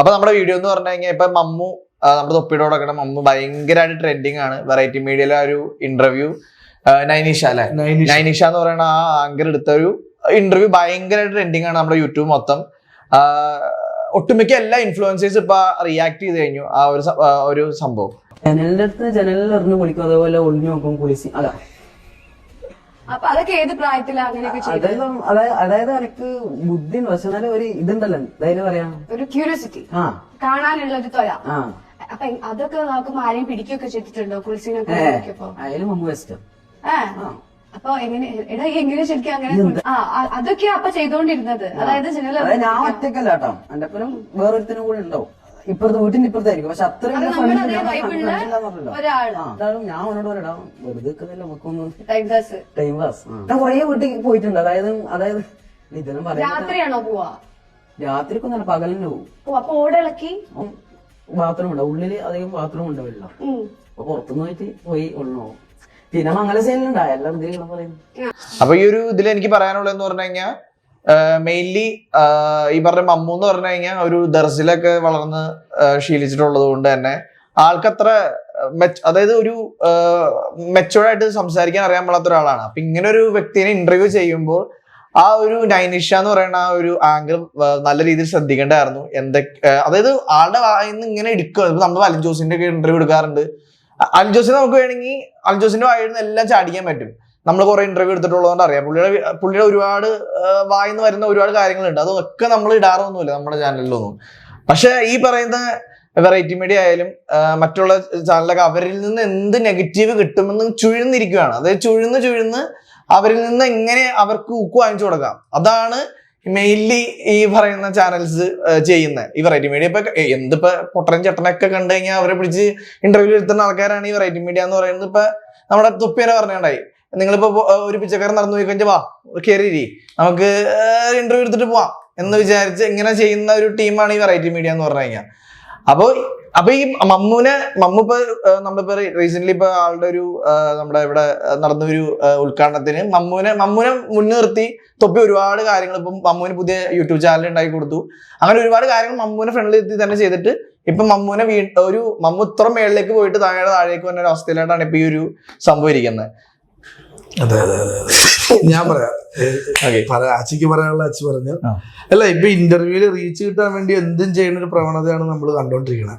അപ്പൊ നമ്മുടെ വീഡിയോ എന്ന് പറഞ്ഞു കഴിഞ്ഞാൽ ഇപ്പൊ മമ്മു നമ്മുടെ തൊപ്പിയുടെ കിടക്കുന്ന മമ്മു ഭയങ്കരമായിട്ട് ട്രെൻഡിങ് ആണ്. വെറൈറ്റി മീഡിയയിലെ ഒരു ഇന്റർവ്യൂ നൈനിഷ അല്ലെ? നൈനിഷ്. എന്ന് പറയുന്ന ആ ആങ്കർ എടുത്ത ഒരു ഇന്റർവ്യൂ ഭയങ്കരമായിട്ട് ട്രെൻഡിങ് ആണ് നമ്മുടെ യൂട്യൂബ് മൊത്തം. ഒട്ടുമിക്ക എല്ലാ ഇൻഫ്ലുവൻസേഴ്സ് ഇപ്പൊ റിയാക്ട് ചെയ്ത് കഴിഞ്ഞു ആ ഒരു ഒരു സംഭവം. ജനലിന്റെ അടുത്ത് ജനലിൽ എറിഞ്ഞു കുളിക്കും അതേപോലെ ഒളിഞ്ഞു നോക്കും കുളിച്ച്. അതാ. അപ്പൊ അതൊക്കെ ഏത് പ്രായത്തിലാ അങ്ങനെയൊക്കെ ചെയ്തത്? അതെല്ലാം അതായത് അതായത് എനിക്ക് ബുദ്ധി ഉണ്ട് പക്ഷെ എന്നാലും ഒരു ഇതുണ്ടല്ലോ ധൈര്യം പറയാ. ഒരു ക്യൂരിയോസിറ്റി ആ. കാണാനുള്ള ഒരു തൊഴ ആ. അപ്പൊ അതൊക്കെ നോക്കുമ്പോ ആരെയും പിടിക്കുകയൊക്കെ ചെയ്തിട്ടുണ്ടോ? കുളിസിനൊക്കെ നോക്കിയപ്പോ? അയാലും മമ്മ ഇഷ്ടം ഏ. അപ്പൊ എങ്ങനെ എടാ എങ്ങനെ ശരിക്കും അങ്ങനെ കൊണ്ട്- ആ അതൊക്കെയാ അപ്പൊ ചെയ്തോണ്ടിരുന്നത്. അതായത് ജനല അതായത് ഞാൻ ഒറ്റക്കല്ല കേട്ടോ എന്റെ ഒപ്പം വേറൊരുത്തിനും കൂടെ ഉണ്ടാവും. ഇപ്പുറത്ത് വീട്ടിന്റെ ഇപ്പുറത്തായിരിക്കും പക്ഷെ അത്രയും. അതാണ് ഞാൻ അവനോട് പറയടാ വെറുതെ നിൽക്കുന്നില്ല നമുക്കൊന്ന് ടൈം പാസ് ഞാൻ കൊറേ വീട്ടിൽ പോയിട്ടുണ്ട്. അതായത് അതായത് ഇതെല്ലാം പറയാം രാത്രിയാണോ പോവാ? രാത്രിക്കൊന്നല്ല പകലിന് പോകും ഓ അപ്പൊ ഓടിളക്കി ബാത്റൂം ഉണ്ടാവും ഉള്ളിൽ അധികം ബാത്റൂം ഉണ്ടാവില്ല. അപ്പൊ പുറത്തുനിന്ന് പോയിട്ട് പോയി ഉള്ളു. പിന്നെ മംഗല സൈനിലുണ്ടാ എല്ലാം എന്തെങ്കിലും പറയും അപ്പൊ ഈ ഒരു ഇതിൽ എനിക്ക് പറയാനുള്ളതെന്ന് പറഞ്ഞു കഴിഞ്ഞാൽ മെയിൻലി ഈ പറഞ്ഞ മമ്മു എന്ന് പറഞ്ഞു കഴിഞ്ഞാൽ ഒരു ദർസിലൊക്കെ വളർന്ന് ശീലിച്ചിട്ടുള്ളത് കൊണ്ട് തന്നെ ആൾക്കത്ര അതായത് ഒരു മെച്ചുവർഡായിട്ട് സംസാരിക്കാൻ അറിയാൻ പാടാത്ത ഒരാളാണ്. അപ്പൊ ഇങ്ങനെ ഒരു വ്യക്തിനെ ഇന്റർവ്യൂ ചെയ്യുമ്പോൾ ആ ഒരു നൈനിഷ എന്ന് പറയുന്ന ആ ഒരു ആംഗിൾ നല്ല രീതിയിൽ ശ്രദ്ധിക്കേണ്ടതായിരുന്നു. എന്തൊക്കെ അതായത് ആളുടെ വായിൽ നിന്ന് ഇങ്ങനെ എടുക്കുക. ഇപ്പൊ നമ്മൾ അലിൻ ജോസിന്റെ ഒക്കെ ഇന്റർവ്യൂ എടുക്കാറുണ്ട്. അൽജോസിനെ നമുക്ക് വേണമെങ്കിൽ അലിൻ ജോസിന്റെ വായിൽ നിന്ന് എല്ലാം ചാടിക്കാൻ പറ്റും. നമ്മൾ കുറെ ഇന്റർവ്യൂ എടുത്തിട്ടുള്ളതുകൊണ്ട് അറിയാം. പുള്ളിയുടെ പുള്ളിയുടെ ഒരുപാട് വായിന്ന് വരുന്ന ഒരുപാട് കാര്യങ്ങളുണ്ട്. അതൊക്കെ നമ്മൾ ഇടാറൊന്നുമില്ല നമ്മുടെ ചാനലിലൊന്നും പക്ഷെ ഈ പറയുന്ന വെറൈറ്റി മീഡിയ ആയാലും മറ്റുള്ള ചാനലൊക്കെ അവരിൽ നിന്ന് എന്ത് നെഗറ്റീവ് കിട്ടുമെന്ന് ചുഴുന്നിരിക്കുകയാണ് അതായത് ചുഴുന്ന് ചുഴുന്ന് അവരിൽ നിന്ന് എങ്ങനെ അവർക്ക് ഉക്ക് വാങ്ങിച്ചു കൊടുക്കാം. അതാണ് മെയിൻലി ഈ പറയുന്ന ചാനൽസ് ചെയ്യുന്ന. ഈ വെറൈറ്റി മീഡിയ ഇപ്പൊ എന്തിപ്പോ പൊട്ടനും ചട്ടനൊക്കെ കണ്ടു കഴിഞ്ഞാൽ അവരെ പിടിച്ച് ഇന്റർവ്യൂ എടുത്തുന്ന ആൾക്കാരാണ് ഈ വെറൈറ്റി മീഡിയ എന്ന് പറയുന്നത്. ഇപ്പൊ നമ്മുടെ തുപ്പിനെ പറഞ്ഞുണ്ടായി നിങ്ങളിപ്പോ ഒരു പിച്ചക്കാരൻ നടന്നു പോയി കഴിഞ്ഞാൽ വാ കയറിയിരി നമുക്ക് ഇന്റർവ്യൂ എടുത്തിട്ട് പോവാം എന്ന് വിചാരിച്ച് ഇങ്ങനെ ചെയ്യുന്ന ഒരു ടീമാണ് ഈ വെറൈറ്റി മീഡിയ എന്ന് പറഞ്ഞു കഴിഞ്ഞാൽ അപ്പോ അപ്പൊ ഈ മമ്മൂനെ മമ്മു ഇപ്പൊ ഏഹ്, നമ്മളിപ്പോ റീസെന്റ് ഇപ്പൊ ആളുടെ ഒരു നമ്മുടെ ഇവിടെ നടന്ന ഒരു ഉദ്ഘാടനത്തിന് മമ്മൂനെ മമ്മൂനെ മുൻനിർത്തി തൊപ്പി ഒരുപാട് കാര്യങ്ങൾ ഇപ്പം മമ്മൂന് പുതിയ യൂട്യൂബ് ചാനൽ ഉണ്ടാക്കി കൊടുത്തു. അങ്ങനെ ഒരുപാട് കാര്യങ്ങൾ മമ്മൂനെ ഫ്രണ്ടിൽ എത്തി തന്നെ ചെയ്തിട്ട് ഇപ്പൊ മമ്മൂനെ വീ ഒരു മമ്മു ഇത്ര മേളിലേക്ക് പോയിട്ട് താഴെ താഴേക്ക് വന്ന ഒരു അവസ്ഥയിലായിട്ടാണ് ഇപ്പൊ ഈ ഒരു സംഭവം ഇരിക്കുന്നത്. അതെ അതെ. ഞാൻ പറയാം. അച്ചിക്ക് പറയാനുള്ള അച്ഛ പറഞ്ഞു. അല്ല ഇപ്പൊ ഇന്റർവ്യൂൽ റീച്ച് കിട്ടാൻ വേണ്ടി എന്തും ചെയ്യുന്ന ഒരു പ്രവണതയാണ് നമ്മൾ കണ്ടോണ്ടിരിക്കുന്നത്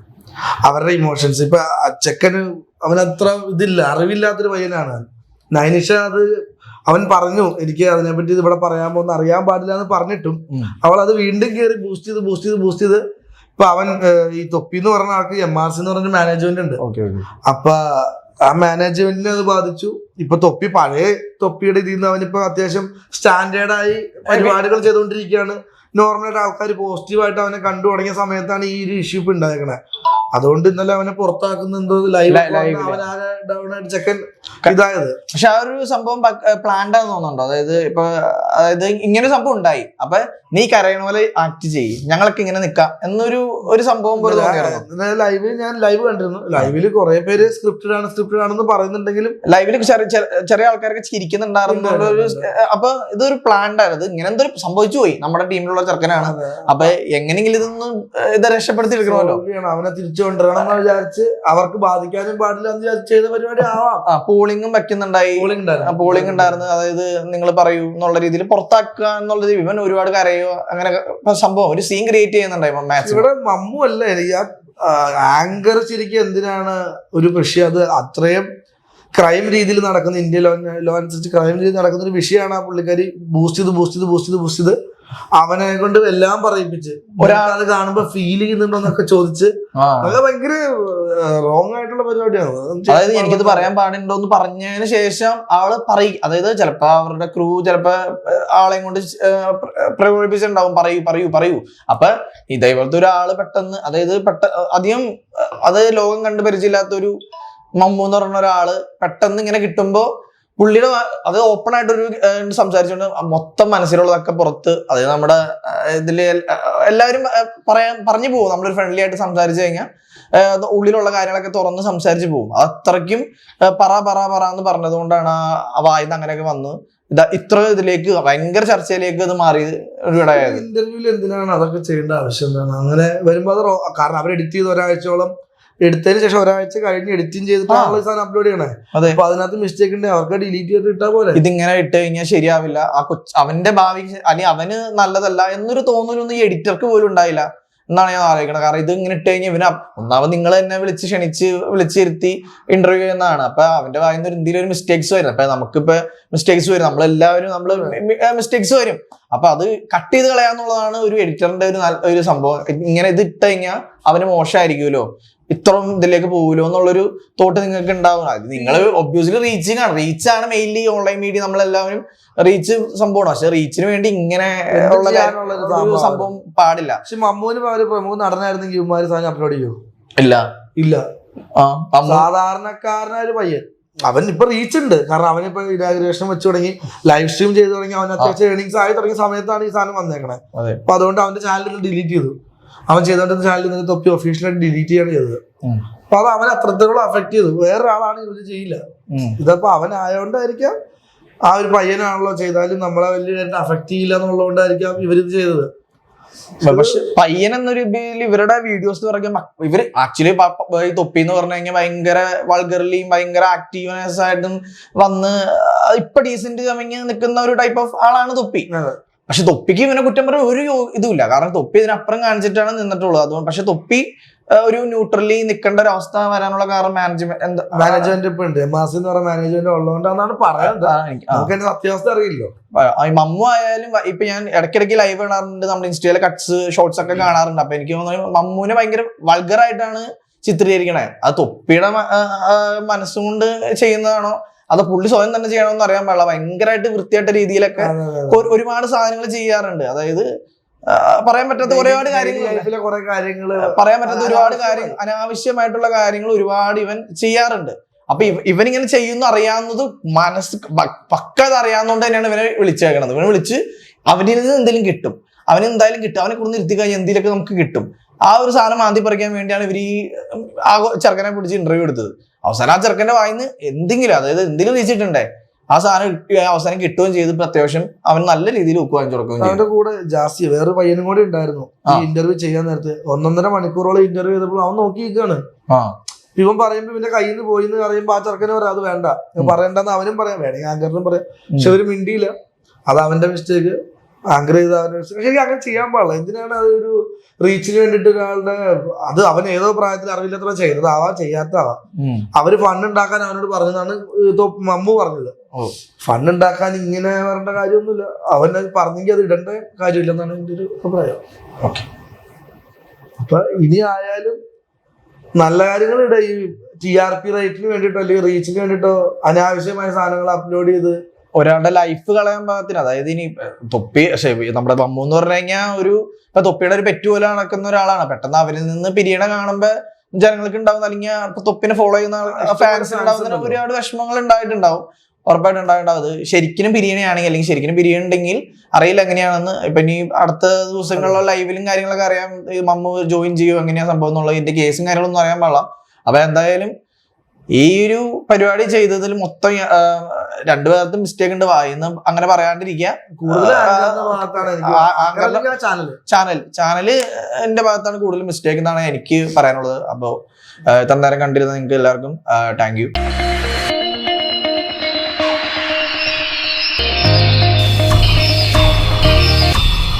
അവരുടെ ഇമോഷൻസ് ഇപ്പൊ അച്ചക്കന് അവനത്ര ഇതില്ല അറിവില്ലാത്തൊരു പയ്യനാണ്. നൈനിഷ അത് അവൻ പറഞ്ഞു എനിക്ക് അതിനെപ്പറ്റി ഇവിടെ പറയാൻ പോകുന്ന അറിയാൻ പാടില്ല എന്ന് പറഞ്ഞിട്ടും അവൾ അത് വീണ്ടും കയറി ബൂസ്റ്റ് ചെയ്ത് ബൂസ്റ്റ് ചെയ്ത് ബൂസ്റ്റ് ചെയ്ത് ഇപ്പൊ അവൻ ഈ തൊപ്പി എന്ന് പറഞ്ഞ ആൾക്ക് എം ആർ സി എന്ന് പറഞ്ഞ മാനേജ്മെന്റ് ഉണ്ട്. അപ്പൊ ആ മാനേജ്മെന്റിനെ അത് ബാധിച്ചു. ഇപ്പൊ തൊപ്പി പഴയ തൊപ്പിയുടെ ഇതിൽ നിന്ന് അവനിപ്പോ അത്യാവശ്യം സ്റ്റാൻഡേർഡായി പരിപാടികൾ ചെയ്തുകൊണ്ടിരിക്കുകയാണ്. നോർമലായിട്ട് ആൾക്കാർ പോസിറ്റീവായിട്ട് അവനെ കണ്ടു തുടങ്ങിയ സമയത്താണ് ഈ ഒരു ഇഷ്യൂ ഇപ്പൊ ഉണ്ടായിരിക്കണേ അതുകൊണ്ട് ഇന്നലെ അവനെ പുറത്താക്കുന്ന എന്തോ ലൈവ് ലൈ- live അവനാകെ ഡൗൺ ആയിട്ട് ചെക്കൻ ഇതായത്. പക്ഷെ ആ ഒരു സംഭവം പ്ലാൻഡ് ആണെന്ന് തോന്നുന്നുണ്ടോ? അതായത് ഇപ്പൊ അതായത് ഇങ്ങനെ ഒരു സംഭവം ഉണ്ടായി. അപ്പൊ നീ കരയണ പോലെ ആക്ട് ചെയ്യും. ഞങ്ങളൊക്കെ ഇങ്ങനെ നിക്കാം എന്നൊരു ഒരു സംഭവം പോലെ തോന്നിയായിരുന്നു? ലൈവിൽ ഞാൻ ലൈവ് കണ്ടിരുന്നു. ലൈവിൽ കുറെ പേര് സ്ക്രിപ്റ്റഡ് ആണ് സ്ക്രിപ്റ്റഡ് ആണെന്ന് പറയുന്നുണ്ടെങ്കിലും ലൈവിൽ ചെറിയ ആൾക്കാരൊക്കെ ചിരിക്കുന്നുണ്ടായിരുന്നു. അപ്പൊ ഇതൊരു പ്ലാൻഡ് ഇത് ഇങ്ങനെ എന്തൊരു സംഭവിച്ചു പോയി. നമ്മുടെ ടീമിലുള്ള ചെറുക്കനാണ്. അപ്പൊ എങ്ങനെയെങ്കിലും ഇതൊന്നും ഇത് രക്ഷപ്പെടുത്തി എടുക്കണമല്ലോ അവനെ തിരിച്ചു കൊണ്ടുവരണം എന്ന് വിചാരിച്ച് അവർക്ക് ബാധിക്കാനും പാടില്ല എന്ന് വിചാരിച്ച് ചെയ്ത പരിപാടി ആവാം ആ പോളിംഗും വെക്കുന്നുണ്ടായി. പോളിംഗ് ഉണ്ടായിരുന്നു. പോളിംഗ് ഉണ്ടായിരുന്നു. അതായത് നിങ്ങൾ പറയൂ എന്നുള്ള രീതിയിൽ പുറത്താക്കുക എന്നുള്ള രീതി. ഇവൻ ഒരുപാട് കരയോ അങ്ങനെ സംഭവം ഒരു സീൻ ക്രിയേറ്റ് ചെയ്യുന്നുണ്ടായി മാച്ച് ഇവിടെ മമ്മു അല്ല? ആങ്കർ ശരിക്കും എന്തിനാണ് ഒരു പക്ഷേ അത് അത്രയും ക്രൈം രീതിയിൽ നടക്കുന്ന ഇന്ത്യ ലോ ലോ അനുസരിച്ച് ക്രൈം രീതിയിൽ നടക്കുന്ന ഒരു വിഷയമാണ് ആ പുള്ളിക്കാരി ബൂസ്റ്റ് ചെയ്ത് ബൂസ്റ്റ് ചെയ്ത് ബൂസ്റ്റ് ചെയ്ത് ബൂസ്റ്റ് ചെയ്ത് അവനെ കൊണ്ട് എല്ലാം പറയിപ്പിച്ച്. ഒരാൾ അത് കാണുമ്പോ ഫീൽ ചെയ്യുന്നുണ്ടോ എന്നൊക്കെ ചോദിച്ച് അതൊക്കെ ഭയങ്കര റോങ് ആയിട്ടുള്ള പരിപാടിയാണ്. അതായത് എനിക്കിത് പറയാൻ പാടുണ്ടോ എന്ന് പറഞ്ഞതിന് ശേഷം ആൾ പറയും. അതായത് ചിലപ്പോ അവരുടെ ക്രൂ ചിലപ്പോ ആളെ കൊണ്ട് പ്രകോപിപ്പിച്ചിട്ടുണ്ടാവും. പറയൂ പറയൂ പറയൂ. അപ്പൊ ഇതേപോലത്തെ ഒരാൾ പെട്ടെന്ന് അതായത് പെട്ട അധികം അതായത് അത് ലോകം കണ്ട് പരിചയമില്ലാത്ത ഒരു മമ്മു എന്ന് പറഞ്ഞ ഒരാൾ പെട്ടെന്ന് ഇങ്ങനെ കിട്ടുമ്പോ പുള്ളിയുടെ അത് ഓപ്പൺ ആയിട്ട് ഒരു സംസാരിച്ചുകൊണ്ട് മൊത്തം മനസ്സിലുള്ളതൊക്കെ പുറത്ത് അത് നമ്മുടെ ഇതിൽ എല്ലാവരും പറയാൻ പറഞ്ഞു പോകും. നമ്മളൊരു ഫ്രണ്ട്ലി ആയിട്ട് സംസാരിച്ചു കഴിഞ്ഞാൽ ഉള്ളിലുള്ള കാര്യങ്ങളൊക്കെ തുറന്ന് സംസാരിച്ച് പോകും. അത് അത്രയ്ക്കും പറ പറ പറ എന്ന് പറഞ്ഞത് കൊണ്ടാണ് ആ വായുന്ന അങ്ങനെയൊക്കെ വന്ന് ഇതാ ഇത്ര ഇതിലേക്ക് ഭയങ്കര ചർച്ചയിലേക്ക് അത് മാറി ഇന്റർവ്യൂവിൽ എന്തിനാണ് അതൊക്കെ ചെയ്യേണ്ട ആവശ്യം? എന്താണ്? അങ്ങനെ വരുമ്പോ കാരണം അവർ എഡിറ്റ് ചെയ്ത് ഒരാഴ്ചയോളം എടുത്തതിന് ശേഷം ഒരാഴ്ച കഴിഞ്ഞ് എഡിറ്റിംഗ് ചെയ്തിട്ട് സാധനം അപ്ലോഡ് ചെയ്യണേ. അതെ. അപ്പൊ അതിനകത്ത് മിസ്റ്റേക്ക് ഉണ്ട് അവർക്ക് ഡിലീറ്റ് ചെയ്തിട്ട് ഇട്ടാ പോലെ ഇതിങ്ങനെ ഇട്ട് കഴിഞ്ഞാൽ ശരിയാവില്ല. ആ കൊച്ച് അവന്റെ ഭാവി അല്ലെങ്കിൽ അവന് നല്ലതല്ല എന്നൊരു തോന്നലൊന്നും ഈ എഡിറ്റർക്ക് പോലും ഉണ്ടായില്ല. എന്നാണ് ഞാൻ ആലോചിക്കുന്നത് കാരണം ഇത് ഇങ്ങനെ ഇട്ട് കഴിഞ്ഞാൽ ഇവന് ഒന്നാമത് നിങ്ങൾ തന്നെ വിളിച്ച് ക്ഷണിച്ച് വിളിച്ചിരുത്തി ഇന്റർവ്യൂ ചെയ്യുന്നതാണ്. അപ്പൊ അവന്റെ വായിന്ന് ഒരു എന്തെങ്കിലും ഒരു മിസ്റ്റേക്സ് വരും. അപ്പൊ നമുക്കിപ്പോ മിസ്റ്റേക്സ് വരും. നമ്മളെല്ലാവരും നമ്മൾ മിസ്റ്റേക്സ് വരും. അപ്പൊ അത് കട്ട് ചെയ്ത് കളയാന്നുള്ളതാണ് ഒരു എഡിറ്ററിന്റെ ഒരു ഒരു സംഭവം. ഇങ്ങനെ ഇത് ഇട്ട് കഴിഞ്ഞാൽ അവന് മോശമായിരിക്കുമല്ലോ. ഇത്രയും ഇതിലേക്ക് പോകുമല്ലോ എന്നുള്ളൊരു തോട്ട് നിങ്ങൾക്ക് ഉണ്ടാവും അത് നിങ്ങൾ ഒബ്വിയസ്ലി റീച്ചിങ് ആണ് റീച്ച് ആണ് മെയിൻലി ഓൺലൈൻ മീഡിയ നമ്മളെല്ലാവരും റീച്ച് സംഭവമാണ്. പക്ഷെ റീച്ചിന് വേണ്ടി ഇങ്ങനെ ഉള്ള സംഭവം പാടില്ല. പക്ഷെ മമ്മൂന് ഒരു പ്രമുഖ നടനായിരുന്നെങ്കിൽ ഇവന്മാര് സാധനം അപ്ലോഡ് ചെയ്യൂ? ഇല്ല. ഇല്ല. സാധാരണക്കാരനായ ഒരു പയ്യൻ. അവൻ ഇപ്പൊ റീച്ച് ഉണ്ട്. കാരണം അവനിപ്പോ ഇനാഗ്രേഷൻ വെച്ച് തുടങ്ങി ലൈവ് സ്ട്രീം ചെയ്ത് തുടങ്ങി അവൻ അത്യാവശ്യം ഏണിങ്സ് ആയി തുടങ്ങിയ സമയത്താണ് ഈ സാധനം വന്നേക്കണേ. അപ്പൊ അതുകൊണ്ട് അവന്റെ ചാനൽ ഡിലീറ്റ് ചെയ്തു. അവൻ ചെയ്തോണ്ടിരുന്ന ചാനലിൽ നിന്ന് തൊപ്പി ഒഫീഷ്യലായിട്ട് ഡിലീറ്റ് ചെയ്യാണ് ചെയ്തത്. അപ്പൊ അത് അവനെ അത്രത്തോളം അഫക്ട് ചെയ്തു. വേറൊരാളാണ് ഇവർ ചെയ്യില്ല. ഇതപ്പൊ അവനായോണ്ടായിരിക്കാം ആ ഒരു പയ്യനാണല്ലോ ചെയ്താലും നമ്മളെ വലിയ അഫക്ട് ചെയ്യില്ല എന്നുള്ളതുകൊണ്ടായിരിക്കാം ഇവരിത് ചെയ്തത്. പക്ഷെ പയ്യൻ എന്നൊരു ഇവരുടെ വീഡിയോസ് പറയുമ്പോൾ ഇവർ ആക്ച്വലി ഈ തൊപ്പി എന്ന് പറഞ്ഞു കഴിഞ്ഞാൽ ഭയങ്കര വൾഗർലിയും ഭയങ്കര ആക്റ്റീവ്നെസ് ആയിട്ടും വന്ന് ഇപ്പൊ ഡീസെന്റ് കമ്മിങ് നിൽക്കുന്ന ഒരു ടൈപ്പ് ഓഫ് ആളാണ് തൊപ്പി. പക്ഷെ തൊപ്പിക്ക് ഇവനെ കുറ്റം പറയാൻ ഒരു ഇതുമില്ല. കാരണം തൊപ്പി ഇതിനപ്പുറം കാണിച്ചിട്ടാണ് നിന്നിട്ടുള്ളത്. അതുകൊണ്ട് പക്ഷെ തൊപ്പി ഒരു ന്യൂട്രലി നിൽക്കേണ്ട ഒരു അവസ്ഥ വരാനുള്ള കാരണം മാനേജ്മെന്റ് മാനേജ്മെന്റ് ഇപ്പൊ ഉണ്ട്. എം ആർ സി എന്ന് പറയുന്ന മാനേജ്മെന്റ് ഉള്ളതുകൊണ്ടാണ് പറയുന്നത്. നമുക്ക് സത്യാവസ്ഥ അറിയില്ലോ. മമ്മു ആയാലും ഇപ്പൊ ഞാൻ ഇടയ്ക്കിടയ്ക്ക് ലൈവ് കാണാറുണ്ട്. നമ്മുടെ ഇൻസ്റ്റയിലെ കട്ട്സ് ഷോർട്സ് ഒക്കെ കാണാറുണ്ട്. അപ്പൊ എനിക്ക് തോന്നുന്നു മമ്മൂനെ ഭയങ്കര വൾഗറായിട്ടാണ് ചിത്രീകരിക്കണേ. അത് തൊപ്പിയുടെ മനസ്സുകൊണ്ട് ചെയ്യുന്നതാണോ അത് പുള്ളി സ്വയം തന്നെ ചെയ്യണമെന്ന് അറിയാൻ പാടില്ല. ഭയങ്കരമായിട്ട് വൃത്തിയായിട്ട രീതിയിലൊക്കെ ഒരുപാട് സാധനങ്ങൾ ചെയ്യാറുണ്ട്. അതായത് പറയാൻ പറ്റാത്ത ഒരുപാട് കാര്യങ്ങൾ പറയാൻ പറ്റാത്ത ഒരുപാട് കാര്യം കാര്യങ്ങൾ അനാവശ്യമായിട്ടുള്ള കാര്യങ്ങൾ ഒരുപാട് ഇവൻ ചെയ്യാറുണ്ട്. അപ്പൊ ഇവ- ഇവനിങ്ങനെ ചെയ്യുന്നു അറിയാവുന്നത് മനസ്സ് പക്കത് അറിയാവുന്നതുകൊണ്ട് തന്നെയാണ് ഇവനെ വിളിച്ചേക്കണത്. ഇവനെ വിളിച്ച് അവനിൽ നിന്ന് എന്തെങ്കിലും കിട്ടും. അവന് എന്തായാലും കിട്ടും. അവനെ കൊണ്ട് നിർത്തി കഴിഞ്ഞാൽ എന്തെങ്കിലുമൊക്കെ നമുക്ക് കിട്ടും. ആ ഒരു സാധനം മാന്തി പറിക്കാൻ വേണ്ടിയാണ് ഇവർ ഈ ആ ചെറുക്കനെ പിടിച്ച് ഇന്റർവ്യൂ എടുത്തത്. അവസാനം ആ ചെറുക്കന്റെ വായിന്ന് എന്തെങ്കിലും അതായത് എന്തെങ്കിലും റീച്ചിട്ടുണ്ടേ ആ സാധനം കിട്ടി- അവസാനം കിട്ടുകയും ചെയ്ത്. ഇപ്പൊ അത്യാവശ്യം അവൻ നല്ല രീതിയിൽ ഉപ്പ് വാങ്ങിച്ചു കൊടുക്കുകയും അവന്റെ കൂടെ ജാസ്തി വേറെ പയ്യനും കൂടി ഉണ്ടായിരുന്നു. ഈ. ഇന്റർവ്യൂ ചെയ്യാൻ നേരത്ത് ഒന്നൊന്നര മണിക്കൂറോളം ഇന്റർവ്യൂ ചെയ്തപ്പോൾ അവൻ നോക്കി നിൽക്കുകയാണ് ഇവൻ പറയുമ്പോ ഇവന്റെ കയ്യിൽ നിന്ന് പോയി എന്ന് പറയുമ്പോ ആ ചെറുക്കനെ പറയാം അത് വേണ്ട. പറയണ്ടെന്ന് അവനും പറയാം. വേണമെങ്കിൽ ആങ്കറിനും പറയാം. പക്ഷെ ഒരു മിണ്ടിയില്ല. അത് അവന്റെ മിസ്റ്റേക്ക് ആങ്കർ ചെയ്ത മിസ്റ്റേക്ക് അങ്ങനെ ചെയ്യാൻ പാടില്ല. എന്തിനാണ് അതൊരു റീച്ചിന് വേണ്ടിട്ട് ഒരാളുടെ അത് അവൻ ഏതോ പ്രായത്തിൽ അറിവില്ലാത്ത ചെയ്തതാവാ ആവാം ചെയ്യാത്ത ആവാം ഉം. അവർ ഫണ്ട് ഉണ്ടാക്കാൻ അവനോട് പറഞ്ഞതാണ് മമ്മു പറഞ്ഞത്. ഫണ്ട് ഉണ്ടാക്കാൻ ഇങ്ങനെ വരേണ്ട കാര്യമൊന്നുമില്ല. അവൻ അത് പറഞ്ഞെങ്കിൽ അത് ഇടേണ്ട കാര്യമില്ലെന്നാണ് എന്റെ ഒരു അഭിപ്രായം. ഓക്കെ. അപ്പൊ ഇനി ആയാലും നല്ല കാര്യങ്ങൾ ഇട ഈ ടി ആർ പി റേറ്റിന് വേണ്ടിട്ടോ അല്ലെങ്കിൽ റീച്ചിന് വേണ്ടിട്ടോ അനാവശ്യമായ സാധനങ്ങൾ അപ്ലോഡ് ചെയ്ത് ഒരാളുടെ ലൈഫ് കളയാൻ പാകത്തിന് അതായത് ഇനി തൊപ്പി നമ്മുടെ മമ്മു എന്ന് പറഞ്ഞു കഴിഞ്ഞാൽ ഒരു ഇപ്പൊ തൊപ്പിയുടെ ഒരു പെറ്റു പോലെ നടക്കുന്ന ഒരാളാണ്. പെട്ടെന്ന് അവരിൽ നിന്ന് പിരിയണ കാണുമ്പോ ജനങ്ങൾക്ക് ഉണ്ടാവുന്ന അല്ലെങ്കിൽ ഇപ്പൊ തൊപ്പിനെ ഫോളോ ചെയ്യുന്ന ഫാൻസ് ഉണ്ടാവുന്ന ഒരുപാട് വിഷമങ്ങൾ ഉണ്ടായിട്ടുണ്ടാവും. ഉറപ്പായിട്ടും ഉണ്ടായിട്ടുണ്ടാവും. അത് ശരിക്കും ബിരിയാണിയാണെങ്കിൽ അല്ലെങ്കിൽ ശരിക്കും ബിരിയാണി ഉണ്ടെങ്കിൽ അറിയില്ല എങ്ങനെയാണെന്ന്. ഇപ്പൊ ഇനി അടുത്ത ദിവസങ്ങളിലോ ലൈവിലും കാര്യങ്ങളൊക്കെ അറിയാം മമ്മ മമ്മു ജോയിൻ ചെയ്യുമോ എങ്ങനെയാ സംഭവം എന്നുള്ളത്. ഇതിന്റെ കേസും കാര്യങ്ങളൊന്നും അറിയാൻ പാടില്ല. അപ്പൊ എന്തായാലും ഈ ഒരു പരിപാടി ചെയ്തതിൽ മൊത്തം രണ്ടുപേർക്കും രണ്ടു പേർക്കും മിസ്റ്റേക്ക് ഉണ്ട്. വായിന്ന് അങ്ങനെ പറയാണ്ടിരിക്കുക. ചാനൽ ചാനൽ എന്റെ ഭാഗത്താണ് കൂടുതൽ മിസ്റ്റേക്ക് എന്നാണ് എനിക്ക് പറയാനുള്ളത്. അപ്പോൾ ഇത്ര നേരം കണ്ടിരുന്ന നിങ്ങൾക്ക് എല്ലാവർക്കും താങ്ക് യു